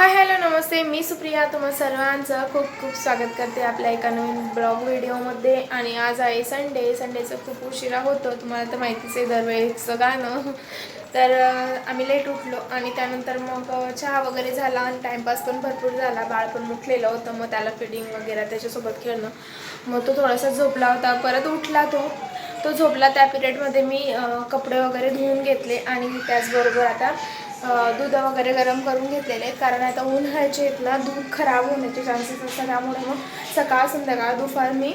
Hi hello नमस्ते. मी सुप्रिया. तुम्हा सर्वांचं खूप खूप स्वागत करते आपल्या एका नवीन ब्लॉग व्हिडिओमध्ये. आणि आज आहे संडे संडेचं खूप उशिरा होतं. तुम्हाला तर माहितीच आहे दरवेळेचं गाणं. तर आम्ही लेट उठलो आणि त्यानंतर मग चहा वगैरे झाला आणि टाईमपास पण भरपूर झाला. बाळ पण उठलेलं होतं. मग त्याला फिडिंग वगैरे त्याच्यासोबत खेळणं. मग तो थोडासा झोपला होता. परत उठला तो. तो झोपला त्या पिरियडमध्ये मी कपडे वगैरे धुवून घेतले. आणि त्याचबरोबर आता दूध वगैरे गरम करून घेतलेले आहेत. कारण आता उन्हाळ्याचे आहेत ना दूध खराब होण्याचे चान्सेस असतात. त्यामुळे मग सकाळ संध्याकाळ दुपार मी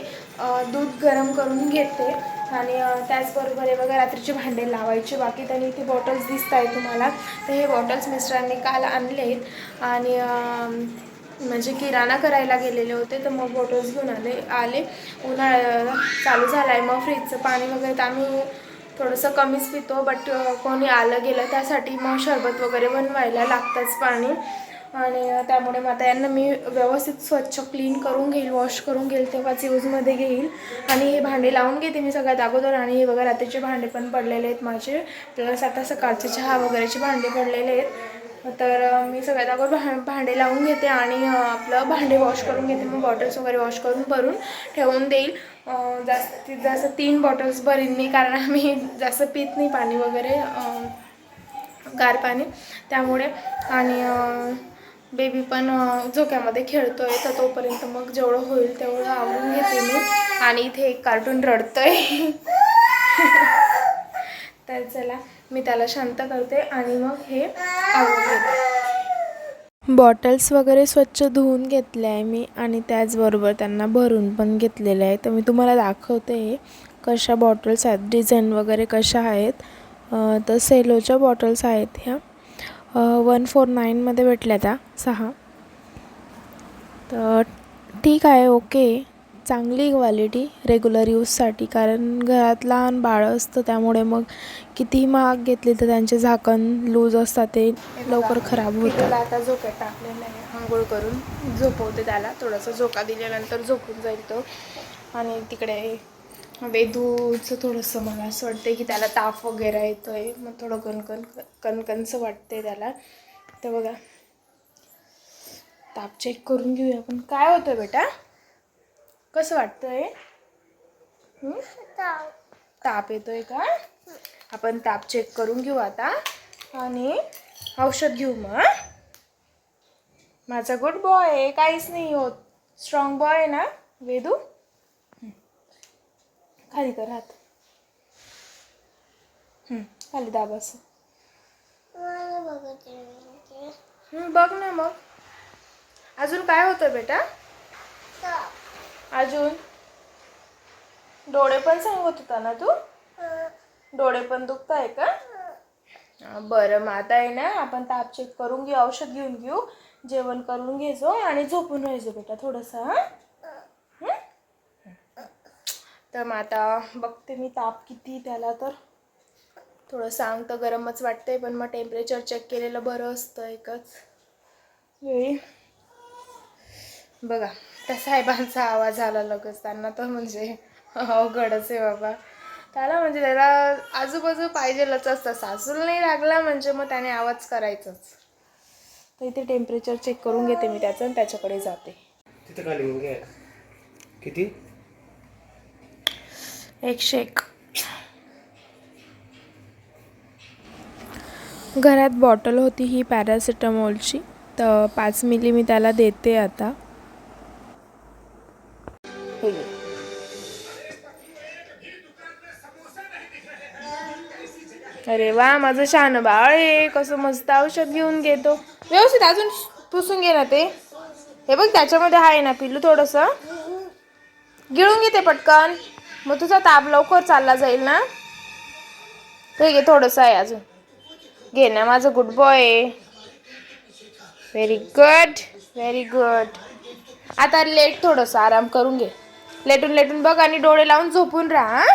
दूध गरम करून घेते. आणि त्याचबरोबर हे बघा रात्रीचे भांडे लावायचे. बाकी त्यांनी इथे बॉटल्स दिसत आहेत तुम्हाला. तर हे बॉटल्स मिस्टरांनी काल आणले आहेत. आणि म्हणजे किराणा करायला गेलेले होते. तर मग बॉटल्स घेऊन आले आले. उन्हाळा चालू झाला आहे मग फ्रीजचं पाणी वगैरे तर आम्ही थोडंसं कमीच पितो बट कोणी आलं गेलं त्यासाठी मग शरबत वगैरे बनवायला लागतंच पाणी. आणि त्यामुळे मग आता यांना मी व्यवस्थित स्वच्छ क्लीन करून घेईल वॉश करून घेईल तेव्हाच यूजमध्ये घेईल. आणि हे भांडे लावून घेते मी सगळ्यात अगोदर आणि हे बघा रात्रीचे भांडे पण पडलेले आहेत माझे. प्लस आता सकाळचे चहा वगैरेचे भांडे पडलेले आहेत. तर मी सगळ्यात अगोदर भा भांडे लावून घेते आणि आपलं भांडे वॉश करून घेते. मग बॉटल्स वगैरे वॉश करून भरून ठेवून देईल. जास्तीत जास्त तीन बॉटल्स भरीन मी कारण आम्ही जास्त पित नाही पाणी वगैरे गार पाणी. त्यामुळे आणि बेबी पण झोक्यामध्ये खेळतो आहे तर तोपर्यंत मग जेवढं होईल तेवढं आवरून घेते मी. आणि इथे एक कार्टून रडतोय. तर चला मी त्याला शांत करते आणि मग हे बॉटल्स वगैरे स्वच्छ धुवून घेतले आहे मी आणि त्याचबरोबर त्यांना भरून पण घेतलेले आहे. तर मी तुम्हाला दाखवते कशा बॉटल्स आहेत डिझाईन वगैरे कशा आहेत. तर सेलोच्या बॉटल्स आहेत ह्या. वन फोर नाईनमध्ये भेटल्या त्या सहा. तर ठीक आहे ओके. चांगली क्वालिटी रेग्युलर यूजसाठी कारण घरात लहान बाळं असतं त्यामुळे मग कितीही महाग घेतली तर त्यांचे झाकण लूज असतात ते लवकर खराब होतं आता झोक्यात टाकलेलं आहे. आंघोळ करून झोपवते त्याला. थोडासा झोका दिल्यानंतर झोपून जाईल तो. आणि तिकडे वेदूचं थोडंसं मला असं वाटतं की त्याला ताप वगैरे येतो आहे मग थोडं कणकण कणकणचं वाटते त्याला. तर बघा ताप चेक करून घेऊया आपण. काय होतं बेटा? कसं वाटतंय? ताप येतोय का? आपण ताप चेक करून घेऊ आता. आणि औषध घेऊ मग माझा गुड बॉय आहे काहीच नाही होत. स्ट्रॉंग बॉय आहे ना वेदू? खाली कर हात. खाली दाब असं. बघ ना मग. अजून काय होतं बेटा? अजून? डोळे पण सांगत होता ना तू? डोळे पण दुखत आहे का बरं मग आता आहे ना आपण ताप चेक करून घेऊ औषध घेऊन घेऊ. जेवण करून घेजो आणि झोपून राहायचो बेटा थोडंसं हां? तर मग आता बघते मी ताप किती त्याला तर. थोडं सांग तर गरमच वाटतंय पण मग टेम्परेचर चेक केलेलं बरं असतं एकच. वेळी. बघा त्या साहेबांचा आवाज आला लगेच. त्यांना तर म्हणजे अवघडच आहे बाबा. त्याला म्हणजे त्याला आजूबाजू पाहिजेलच असतं. सासूला नाही लागला म्हणजे मग त्याने आवाज करायचाच. तर इथे टेम्परेचर चेक करून घेते मी त्याचं आणि त्याच्याकडे जाते. तिथं खाली किती? एकशे एक. घरात बॉटल होती ही पॅरासिटामॉलची तर पाच मिली मी त्याला देते आता. अरे वा माझं शहाणं बाळ आहे. कसं मस्त औषध घेऊन घेतो. व्यवस्थित अजून पुसून घे ना ते. हे बघ त्याच्यामध्ये आहे ना पिल्लू थोडंसं. गिळून घेते पटकन. मग तुझा ताप लवकर चालला जाईल ना. ते घे थोडंसं आहे अजून. घे ना माझं good boy very good very good आता लेट थोडंसं आराम करून घे. लेटून लेटून बघ आणि डोळे लावून झोपून राहा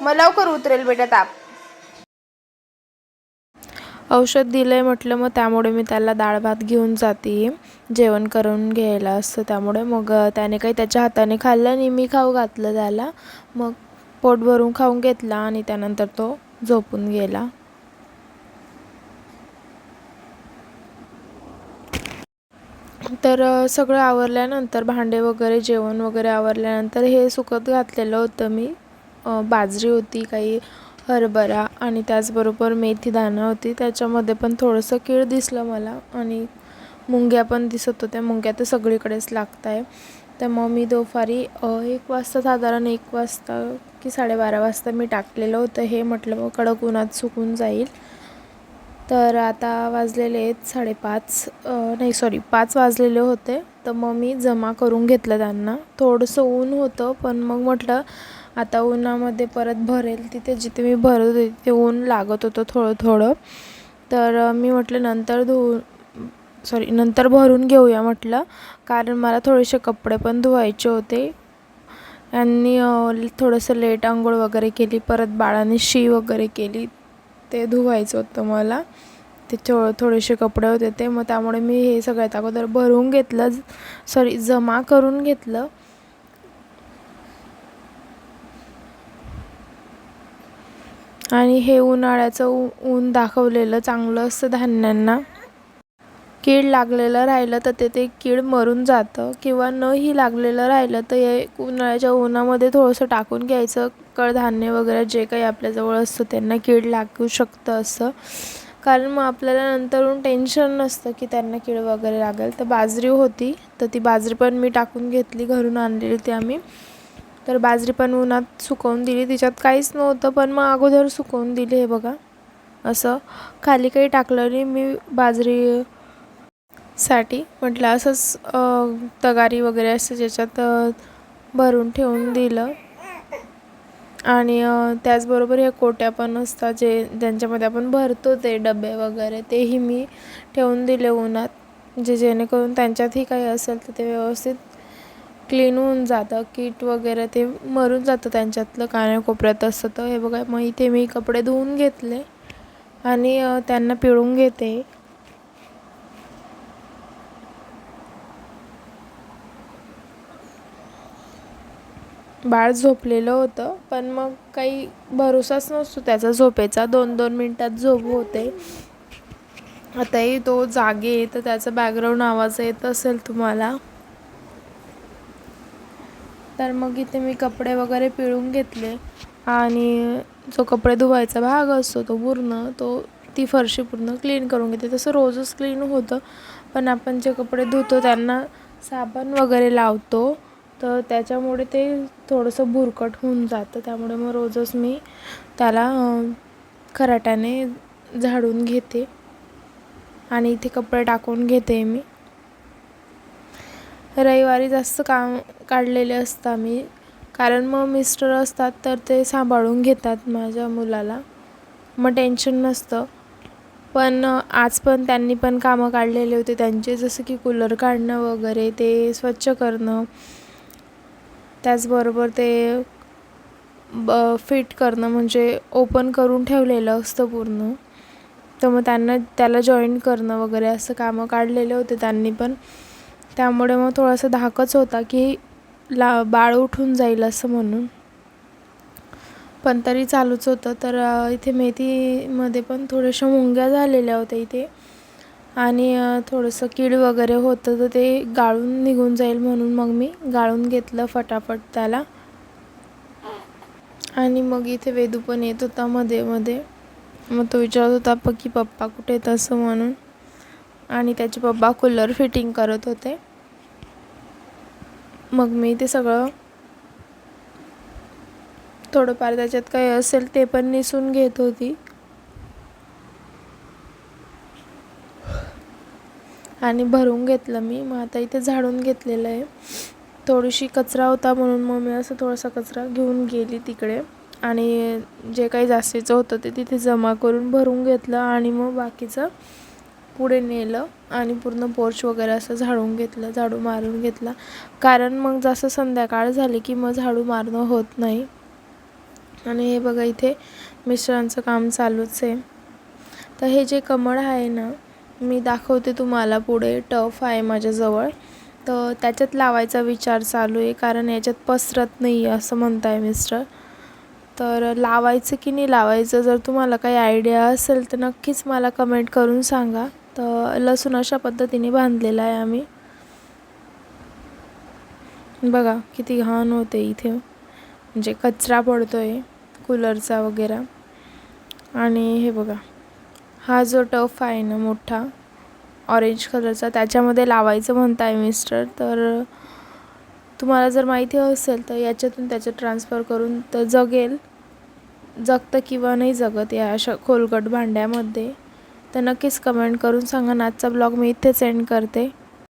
मग लवकर उतरेल बेटा ताप. औषध दिलं आहे म्हटलं मग त्यामुळे मी त्याला डाळ भात घेऊन जाते. जेवण करून घ्यायला असतं त्यामुळे. मग त्याने काही त्याच्या हाताने खाल्लं आणि मी खाऊ घातलं त्याला. मग पोट भरून खाऊन घेतला आणि त्यानंतर तो झोपून गेला. तर सगळं आवरल्यानंतर भांडे वगैरे जेवण वगैरे आवरल्यानंतर हे सुकत घातलेलं होतं मी. बाजरी होती काही हरभरा आणि त्याचबरोबर मेथी दाणं होती. त्याच्यामध्ये पण थोडंसं कीड दिसलं मला आणि मुंग्या पण दिसत होत्या. मुंग्या तर सगळीकडेच लागत आहे तर मग मी दुपारी एक वाजता साधारण एक वाजता की साडेबारा वाजता मी टाकलेलं होतं. हे म्हटलं मग कडक उन्हात सुकून जाईल. तर आता वाजलेले आहेत साडेपाच नाही सॉरी पाच वाजलेले होते. तर मग मी जमा करून घेतलं त्यांना. थोडंसं ऊन होतं पण मग म्हटलं आता उन्हामध्ये परत भरेल तिथे जिथे मी भरत होते तिथे ऊन लागत होतं थोडं थोडं. तर मी म्हटलं नंतर धुवून सॉरी नंतर भरून घेऊया म्हटलं. कारण मला थोडेसे कपडे पण धुवायचे होते. यांनी थोडंसं लेट आंघोळ वगैरे केली परत बाळाने शी वगैरे केली. ते धुवायचं होतं मला. ते थो थोडेसे कपडे होते ते. मग त्यामुळे मी हे सगळ्यात अगोदर भरून घेतलं सॉरी जमा करून घेतलं. आणि हे उन्हाळ्याचं ऊन दाखवलेलं चांगलं असतं धान्यांना. कीड लागलेलं राहिलं तर ते ते कीड मरून जातं किंवा नही लागलेलं राहिलं तर हे उन्हाळ्याच्या उन्हामध्ये थोडंसं टाकून घ्यायचं. कडधान्य वगैरे जे काही आपल्याजवळ असतं त्यांना कीड लागू शकतं असं. कारण मग आपल्याला नंतरून टेन्शन नसतं की त्यांना कीड वगैरे लागेल. तर बाजरी होती तर ती बाजरी पण मी टाकून घेतली घरून आणलेली ती आम्ही. तर बाजरी पण उन्हात सुकवून दिली. तिच्यात काहीच नव्हतं पण मग अगोदर सुकवून दिली हे बघा. असं खाली काही टाकलं नाही. मी बाजरी साठी. म्हटलं असंच तगारी वगैरे असं ज्याच्यात भरून ठेवून दिलं. आणि त्याचबरोबर ह्या कोट्या पण असतात जे ज्यांच्यामध्ये आपण भरतो ते डबे वगैरे तेही मी ठेवून दिले उन्हात. जे जेणेकरून त्यांच्यातही काही असेल तर ते व्यवस्थित क्लीन होऊन जातं. कीट वगैरे ते मरून जातं त्यांच्यातलं कानाकोपऱ्यात असतं तर. हे बघा मग इथे मी कपडे धुवून घेतले आणि त्यांना पिळून घेते. बाळ झोपलेलं होतं पण मग काही भरोसाच नसतो त्याचा झोपेचा. दोन दोन मिनटात झोप होते. आताही तो जागे तर त्याचा बॅकग्राऊंड आवाज येत असेल तुम्हाला. तर मग इथे मी कपडे वगैरे पिळून घेतले. आणि जो कपडे धुवायचा भाग असतो तो पूर्ण तो ती फरशी पूर्ण क्लीन करून घेते. तसं रोजच क्लीन होतं. पण आपण जे कपडे धुतो त्यांना साबण वगैरे लावतो. तर त्याच्यामुळे ते थोडंसं भुरकट होऊन जातं. त्यामुळे मग रोजच मी त्याला खराट्याने झाडून घेते. आणि इथे कपडे टाकून घेते मी. रविवारी जास्त काम काढलेले असतं मी. कारण मग मिस्टर असतात तर ते सांभाळून घेतात माझ्या मुलाला. मग टेन्शन नसतं. पण आज पण त्यांनी पण कामं काढलेले होते. त्यांचे जसं की कूलर काढणं वगैरे ते स्वच्छ करणं त्याचबरोबर ते ब फिट करणं म्हणजे ओपन करून ठेवलेलं असतं पूर्ण. तर मग त्यांना त्याला जॉईन करणं वगैरे असं कामं काढलेले होते त्यांनी पण. त्यामुळे मग थोडासा धाकच होता की ला बाळ उठून जाईल असं म्हणून. पण तरी चालूच होतं. तर इथे मेथीमध्ये पण थोड्याशा मुंग्या झालेल्या होत्या इथे. आणि थोडंसं कीड वगैरे होतं तर ते गाळून निघून जाईल म्हणून मग मी गाळून घेतलं फटाफट त्याला. आणि मग इथे वेदू पण येत होता मध्ये मध्ये. मग तो विचारत होता प की पप्पा कुठे येत असं म्हणून? आणि त्याचे पप्पा कूलर फिटिंग करत होते. मग मी ते सगळं थोडंफार त्याच्यात काही असेल ते पण निसून घेत होती. आणि भरून घेतलं मी. मग आता इथे झाडून घेतलेलं आहे. थोडीशी कचरा होता म्हणून मग मी असं थोडासा कचरा घेऊन गेली तिकडे. आणि जे काही जास्तीचं होतं ते तिथे जमा करून भरून घेतलं आणि मग बाकीचं पुढे नेलं आणि पूर्ण पोर्च वगैरे असं झाडून घेतलं झाडू मारून घेतला. कारण मग जसं संध्याकाळ झाली की मग झाडू मारणं होत नाही. आणि हे बघा इथे मिस्टरांचं काम चालूच आहे. तर हे जे कमळ आहे ना मी दाखवते तुम्हाला पुढे. टफ आहे माझ्याजवळ. तर त्याच्यात लावायचा विचार चालू आहे कारण याच्यात पसरत नाही आहे असं म्हणत आहे मिस्टर तर लावायचं की नाही लावायचं जर तुम्हाला काही आयडिया असेल तर नक्कीच मला कमेंट करून सांगा. तर लसूण अशा पद्धतीने बांधलेला आहे आम्ही. बघा किती घाण होते इथे. म्हणजे कचरा पडतो आहे कूलरचा वगैरे. आणि हे बघा. हा जो टफ आहे ना मोठा ऑरेंज कलरचा त्याच्यामध्ये लावायचं म्हणत आहे मिस्टर तर तुम्हाला जर माहिती असेल तर याच्यातून त्याच्यात ट्रान्सफर करून तर जगेल. जगतं किंवा नाही जगत या अशा खोलगट भांड्यामध्ये. तर नक्कीच कमेंट करून सांगा. ना आजचा ब्लॉग मी इथे सेंड करते.